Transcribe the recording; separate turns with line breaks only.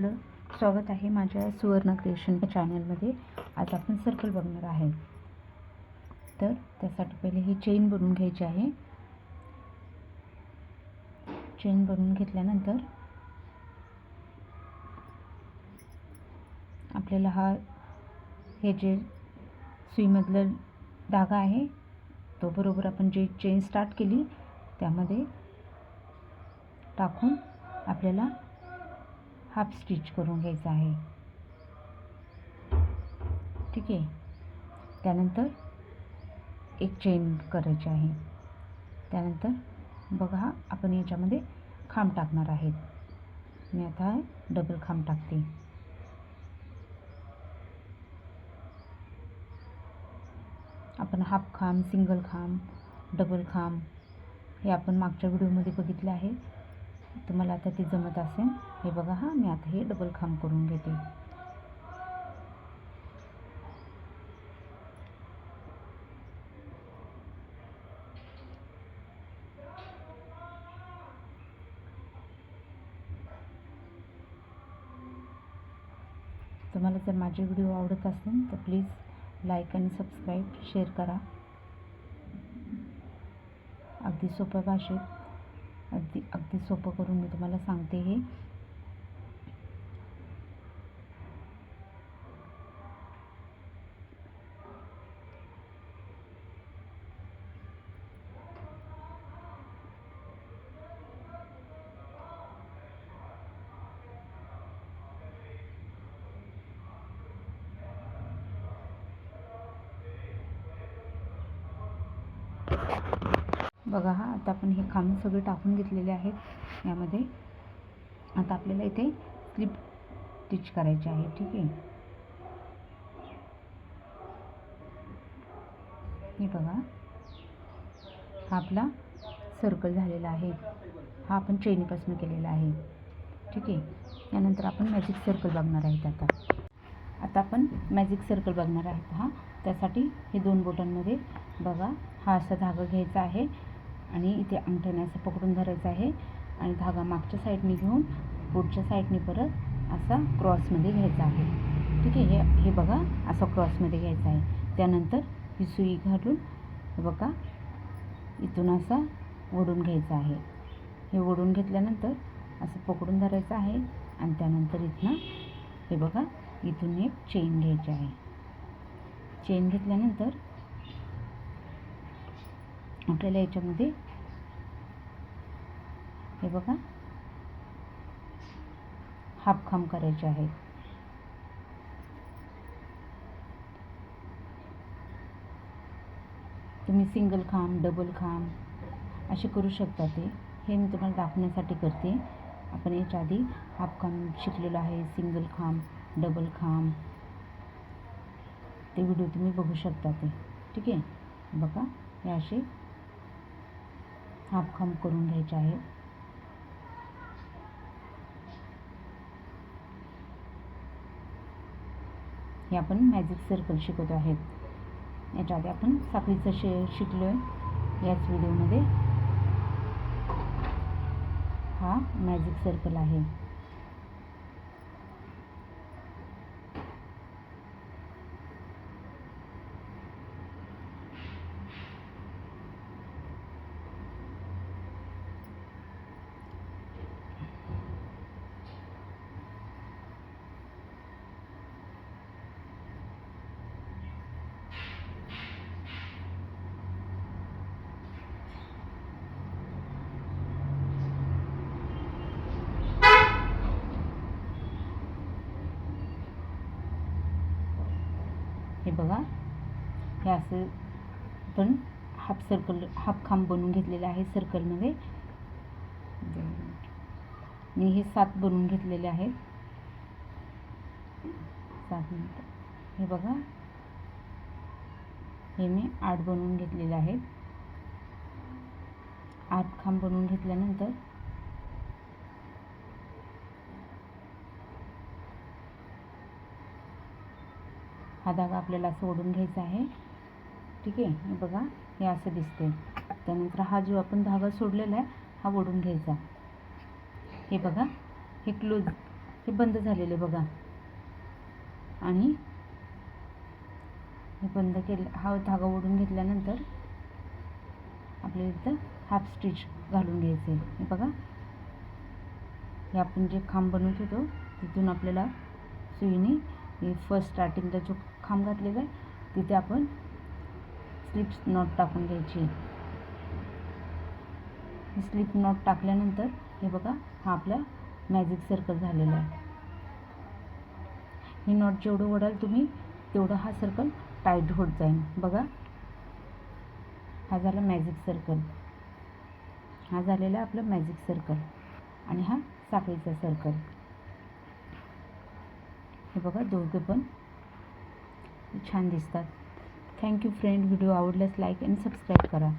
आपलं स्वागत आहे माझ्या सुवर्ण क्रिएशन या चॅनलमध्ये. आज आपण सर्कल बघणार आहे. तर त्यासाठी पहिले ही चेन बनवून घ्यायची आहे. चेन बनवून घेतल्यानंतर आपल्याला हा हे जे सुईमधलं धागा आहे तो बरोबर आपण जे चेन स्टार्ट केली त्यामध्ये टाकून आपल्याला हाफ स्टिच करून घ्यायचा आहे. ठीक आहे. त्यानंतर एक चेन करायची आहे. त्यानंतर बघा आपण याच्यामध्ये खांब टाकणार आहेत. मी आता डबल खांब टाकते. आपण हाफ खांब सिंगल खांब डबल खांब हे आपण मागच्या व्हिडिओमध्ये बघितले आहे. तुम्हाला आता ते जमत असेल हे बघा हा मी आता हे डबल खांब करून घेते. तुम्हाला जर माझे व्हिडिओ आवडत असेल तर प्लीज लाईक आणि सबस्क्राईब शेअर करा. अगदी सोप्या भाषेत. अगदी अगदी सोपं करून मी तुम्हाला सांगते हे. बघा हा आता आपण हे खांब सगळे टाकून घेतलेले आहेत. यामध्ये आता आपल्याला इथे स्लिप स्टिच करायचे आहे ठीक आहे? हे बघा हा आपला सर्कल झालेला आहे. हा आपण चेनीपासून केलेला आहे ठीक आहे? यानंतर आपण मॅजिक सर्कल बघणार आहेत आता. आता आपण मॅजिक सर्कल बघणार आहेत हा. त्यासाठी हे दोन बोटांमध्ये बघा हा असा धागा घ्यायचा आहे. आणि इथे अंगठ्याने असं पकडून धरायचं आहे. आणि धागा मागच्या साईडने घेऊन पुढच्या साईडने परत असा क्रॉसमध्ये घ्यायचा आहे. ठीक आहे? हे हे बघा असा क्रॉसमध्ये घ्यायचा आहे. त्यानंतर ही सुई घालून हे बघा इथून असा ओढून घ्यायचा आहे. हे ओढून घेतल्यानंतर असं पकडून धरायचं आहे. आणि त्यानंतर इथनं हे बघा इथून एक चेन घ्यायची आहे. चेन घेतल्यानंतर आपल्याला याच्यामध्ये हे बघा. हापखाम करायचे आहे तुम्ही सिंगल खांब डबल खांब असे करू शकता ते. हे मी तुम्हाला दाखवण्यासाठी करते. आपण याच्या आधी हापखाम शिकलेलो आहे. सिंगल खांब डबल खांब. ते व्हिडिओ तुम्ही बघू शकता ते. ठीक आहे? बघा. हे असे हाफ करून घ्यायचे आहे. हे आपण मॅजिक सर्कल शिकवतो आहेत. याच्या आधी आपण साखळीचं शे शिकलो आहे याच व्हिडिओमध्ये हा मॅजिक सर्कल आहे. हे बघा. हे असं पण हाफ सर्कल हाफ खांब बनवून घेतलेलं आहे सर्कलमध्ये मी हे सात बनवून घेतलेले आहेत सात मिनटं हे बघा. हे मी आठ बनवून घेतलेले आहेत आठ खांब बनवून घेतल्यानंतर हा धागा आपल्याला सोडून घ्यायचा आहे. ठीक आहे? हे बघा हे असं दिसते त्यानंतर हा जो आपण धागा सोडलेला आहे हा ओढून घ्यायचा. हे बघा हे क्लोज हे बंद झालेले बघा. आणि हे बंद केलं हा धागा ओढून घेतल्यानंतर आपल्याला इथं हाफ स्टिच घालून घ्यायचे हे बघा. हे आपण जे खांब बनवत होतो तिथून आपल्याला सुईने हे फर्स्ट स्टार्टिंगला जो खांब घातलेला आहे तिथे आपण स्लिप नॉट टाकून घ्यायची. स्लिप नॉट टाकल्यानंतर हे बघा हा आपला मॅजिक सर्कल झालेला आहे. ही नॉट जेवढं ओढाल तुम्ही तेवढं हा सर्कल टाईट होत जाईल. बघा. हा झाला मॅजिक सर्कल हा झालेला आपला मॅजिक सर्कल आणि हा साखळीचा सर्कल हे बघा दोघे पण छान दिसतात. थँक्यू फ्रेंड व्हिडिओ आवडल्यास लाईक आणि सबस्क्राईब करा.